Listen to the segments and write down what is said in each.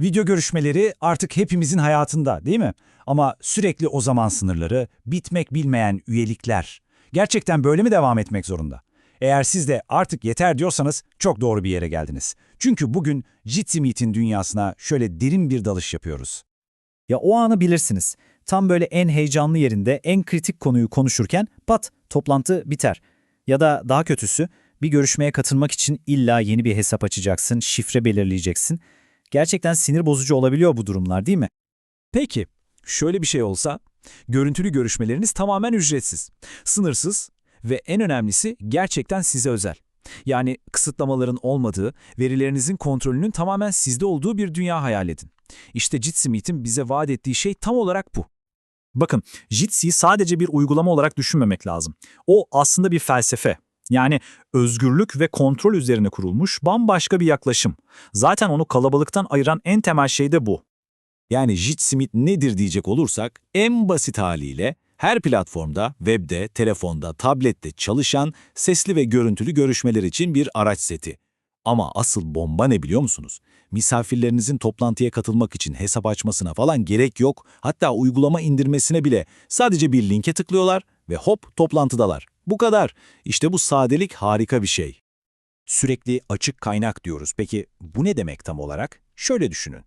Video görüşmeleri artık hepimizin hayatında değil mi? Ama sürekli o zaman sınırları, bitmek bilmeyen üyelikler. Gerçekten böyle mi devam etmek zorunda? Eğer siz de artık yeter diyorsanız çok doğru bir yere geldiniz. Çünkü bugün Jitsi Meet'in dünyasına şöyle derin bir dalış yapıyoruz. Ya o anı bilirsiniz. Tam böyle en heyecanlı yerinde, en kritik konuyu konuşurken pat toplantı biter. Ya da daha kötüsü bir görüşmeye katılmak için illa yeni bir hesap açacaksın, şifre belirleyeceksin. Gerçekten sinir bozucu olabiliyor bu durumlar değil mi? Peki, şöyle bir şey olsa, görüntülü görüşmeleriniz tamamen ücretsiz, sınırsız ve en önemlisi gerçekten size özel. Yani kısıtlamaların olmadığı, verilerinizin kontrolünün tamamen sizde olduğu bir dünya hayal edin. İşte Jitsi Meet'in bize vaat ettiği şey tam olarak bu. Bakın, Jitsi'yi sadece bir uygulama olarak düşünmemek lazım. O aslında bir felsefe. Yani özgürlük ve kontrol üzerine kurulmuş bambaşka bir yaklaşım. Zaten onu kalabalıktan ayıran en temel şey de bu. Yani Jitsimit nedir diyecek olursak, en basit haliyle her platformda, webde, telefonda, tablette çalışan sesli ve görüntülü görüşmeler için bir araç seti. Ama asıl bomba ne biliyor musunuz? Misafirlerinizin toplantıya katılmak için hesap açmasına falan gerek yok. Hatta uygulama indirmesine bile sadece bir linke tıklıyorlar ve hop toplantıdalar. Bu kadar. İşte bu sadelik harika bir şey. Sürekli açık kaynak diyoruz. Peki bu ne demek tam olarak? Şöyle düşünün.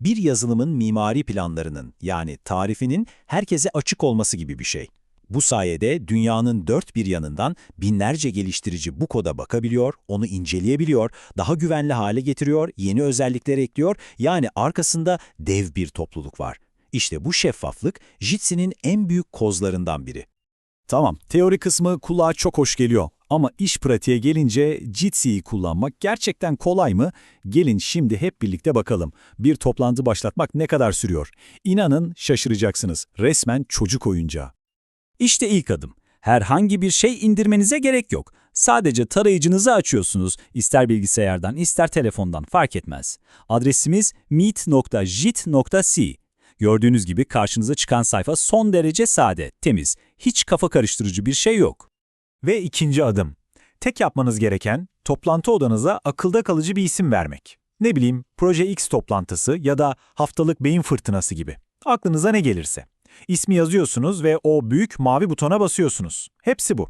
Bir yazılımın mimari planlarının yani tarifinin herkese açık olması gibi bir şey. Bu sayede dünyanın dört bir yanından binlerce geliştirici bu koda bakabiliyor, onu inceleyebiliyor, daha güvenli hale getiriyor, yeni özellikler ekliyor, yani arkasında dev bir topluluk var. İşte bu şeffaflık Jitsi'nin en büyük kozlarından biri. Tamam, teori kısmı kulağa çok hoş geliyor. Ama iş pratiğe gelince Jitsi'yi kullanmak gerçekten kolay mı? Gelin şimdi hep birlikte bakalım. Bir toplantı başlatmak ne kadar sürüyor? İnanın şaşıracaksınız. Resmen çocuk oyuncağı. İşte ilk adım. Herhangi bir şey indirmenize gerek yok. Sadece tarayıcınızı açıyorsunuz. İster bilgisayardan, ister telefondan fark etmez. Adresimiz meet.jit.c. Gördüğünüz gibi karşınıza çıkan sayfa son derece sade, temiz. Hiç kafa karıştırıcı bir şey yok. Ve ikinci adım. Tek yapmanız gereken toplantı odanıza akılda kalıcı bir isim vermek. Ne bileyim, Proje X toplantısı ya da haftalık beyin fırtınası gibi. Aklınıza ne gelirse. İsmi yazıyorsunuz ve o büyük mavi butona basıyorsunuz. Hepsi bu.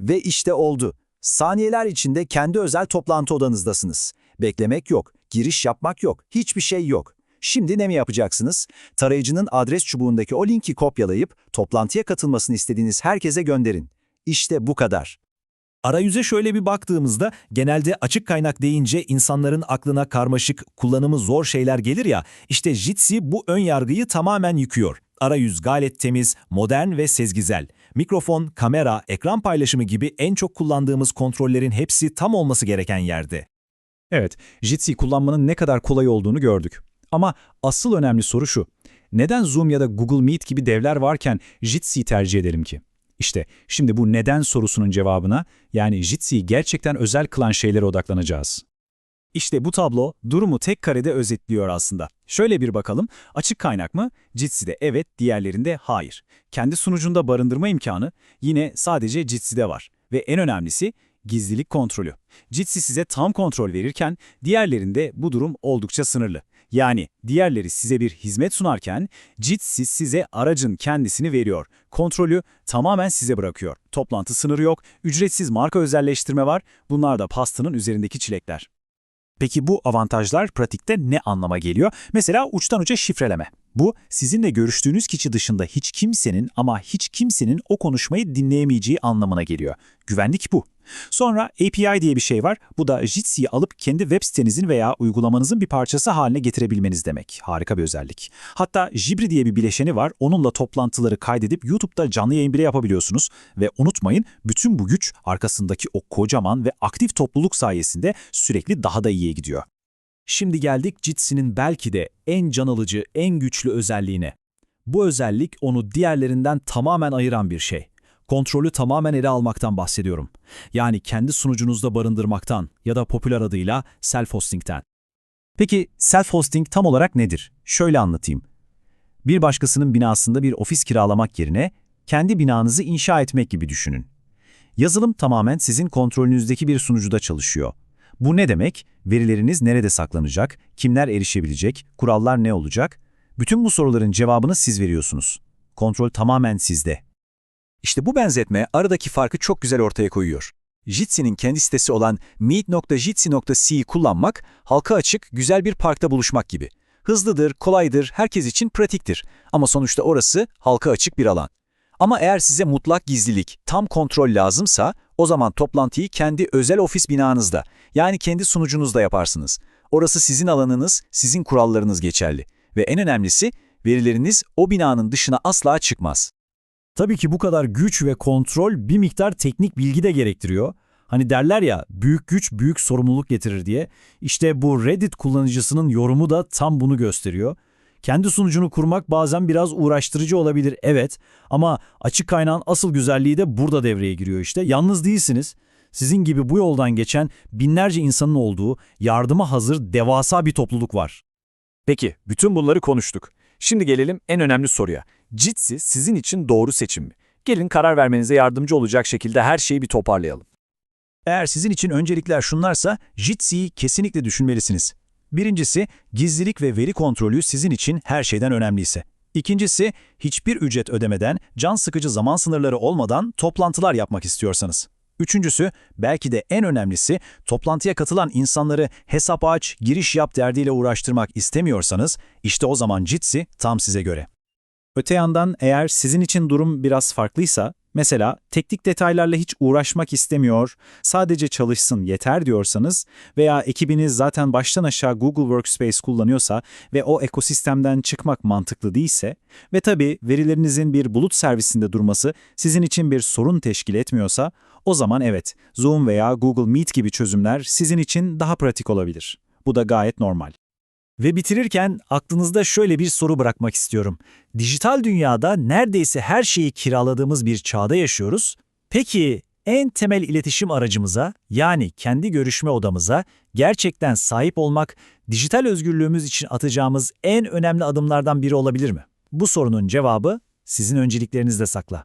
Ve işte oldu. Saniyeler içinde kendi özel toplantı odanızdasınız. Beklemek yok, giriş yapmak yok, hiçbir şey yok. Şimdi ne mi yapacaksınız? Tarayıcının adres çubuğundaki o linki kopyalayıp toplantıya katılmasını istediğiniz herkese gönderin. İşte bu kadar. Arayüze şöyle bir baktığımızda genelde açık kaynak deyince insanların aklına karmaşık, kullanımı zor şeyler gelir ya, işte Jitsi bu ön yargıyı tamamen yıkıyor. Arayüz gayet temiz, modern ve sezgizel. Mikrofon, kamera, ekran paylaşımı gibi en çok kullandığımız kontrollerin hepsi tam olması gereken yerde. Evet, Jitsi kullanmanın ne kadar kolay olduğunu gördük. Ama asıl önemli soru şu. Neden Zoom ya da Google Meet gibi devler varken Jitsi'yi tercih edelim ki? İşte şimdi bu neden sorusunun cevabına yani Jitsi'yi gerçekten özel kılan şeylere odaklanacağız. İşte bu tablo durumu tek karede özetliyor aslında. Şöyle bir bakalım, açık kaynak mı? Jitsi'de evet, diğerlerinde hayır. Kendi sunucunda barındırma imkanı yine sadece Jitsi'de var. Ve en önemlisi gizlilik kontrolü. Jitsi size tam kontrol verirken diğerlerinde bu durum oldukça sınırlı. Yani diğerleri size bir hizmet sunarken Jitsi size aracın kendisini veriyor. Kontrolü tamamen size bırakıyor. Toplantı sınırı yok, ücretsiz marka özelleştirme var. Bunlar da pastanın üzerindeki çilekler. Peki bu avantajlar pratikte ne anlama geliyor? Mesela uçtan uca şifreleme. Bu, sizinle görüştüğünüz kişi dışında hiç kimsenin ama hiç kimsenin o konuşmayı dinleyemeyeceği anlamına geliyor. Güvenlik bu. Sonra API diye bir şey var. Bu da Jitsi'yi alıp kendi web sitenizin veya uygulamanızın bir parçası haline getirebilmeniz demek. Harika bir özellik. Hatta Jibri diye bir bileşeni var. Onunla toplantıları kaydedip YouTube'da canlı yayın bile yapabiliyorsunuz. Ve unutmayın bütün bu güç arkasındaki o kocaman ve aktif topluluk sayesinde sürekli daha da iyiye gidiyor. Şimdi geldik Jitsi'nin belki de en can alıcı, en güçlü özelliğine. Bu özellik onu diğerlerinden tamamen ayıran bir şey. Kontrolü tamamen ele almaktan bahsediyorum. Yani kendi sunucunuzda barındırmaktan ya da popüler adıyla self-hosting'ten. Peki self-hosting tam olarak nedir? Şöyle anlatayım. Bir başkasının binasında bir ofis kiralamak yerine kendi binanızı inşa etmek gibi düşünün. Yazılım tamamen sizin kontrolünüzdeki bir sunucuda çalışıyor. Bu ne demek? Verileriniz nerede saklanacak? Kimler erişebilecek? Kurallar ne olacak? Bütün bu soruların cevabını siz veriyorsunuz. Kontrol tamamen sizde. İşte bu benzetme aradaki farkı çok güzel ortaya koyuyor. Jitsi'nin kendi sitesi olan meet.jitsi.c'yi kullanmak, halka açık, güzel bir parkta buluşmak gibi. Hızlıdır, kolaydır, herkes için pratiktir. Ama sonuçta orası halka açık bir alan. Ama eğer size mutlak gizlilik, tam kontrol lazımsa, o zaman toplantıyı kendi özel ofis binanızda, yani kendi sunucunuzda yaparsınız. Orası sizin alanınız, sizin kurallarınız geçerli. Ve en önemlisi, verileriniz o binanın dışına asla çıkmaz. Tabii ki bu kadar güç ve kontrol bir miktar teknik bilgi de gerektiriyor. Hani derler ya büyük güç büyük sorumluluk getirir diye. İşte bu Reddit kullanıcısının yorumu da tam bunu gösteriyor. Kendi sunucunu kurmak bazen biraz uğraştırıcı olabilir evet ama açık kaynağın asıl güzelliği de burada devreye giriyor işte. Yalnız değilsiniz. Sizin gibi bu yoldan geçen binlerce insanın olduğu yardıma hazır devasa bir topluluk var. Peki, bütün bunları konuştuk. Şimdi gelelim en önemli soruya. Jitsi sizin için doğru seçim mi? Gelin karar vermenize yardımcı olacak şekilde her şeyi bir toparlayalım. Eğer sizin için öncelikler şunlarsa, Jitsi'yi kesinlikle düşünmelisiniz. Birincisi, gizlilik ve veri kontrolü sizin için her şeyden önemliyse. İkincisi, hiçbir ücret ödemeden, can sıkıcı zaman sınırları olmadan toplantılar yapmak istiyorsanız. Üçüncüsü, belki de en önemlisi, toplantıya katılan insanları hesap aç, giriş yap derdiyle uğraştırmak istemiyorsanız, işte o zaman Jitsi tam size göre. Öte yandan eğer sizin için durum biraz farklıysa, mesela teknik detaylarla hiç uğraşmak istemiyor, sadece çalışsın yeter diyorsanız veya ekibiniz zaten baştan aşağı Google Workspace kullanıyorsa ve o ekosistemden çıkmak mantıklı değilse ve tabii verilerinizin bir bulut servisinde durması sizin için bir sorun teşkil etmiyorsa, o zaman evet, Zoom veya Google Meet gibi çözümler sizin için daha pratik olabilir. Bu da gayet normal. Ve bitirirken aklınızda şöyle bir soru bırakmak istiyorum. Dijital dünyada neredeyse her şeyi kiraladığımız bir çağda yaşıyoruz. Peki en temel iletişim aracımıza yani kendi görüşme odamıza gerçekten sahip olmak dijital özgürlüğümüz için atacağımız en önemli adımlardan biri olabilir mi? Bu sorunun cevabı sizin önceliklerinizde sakla.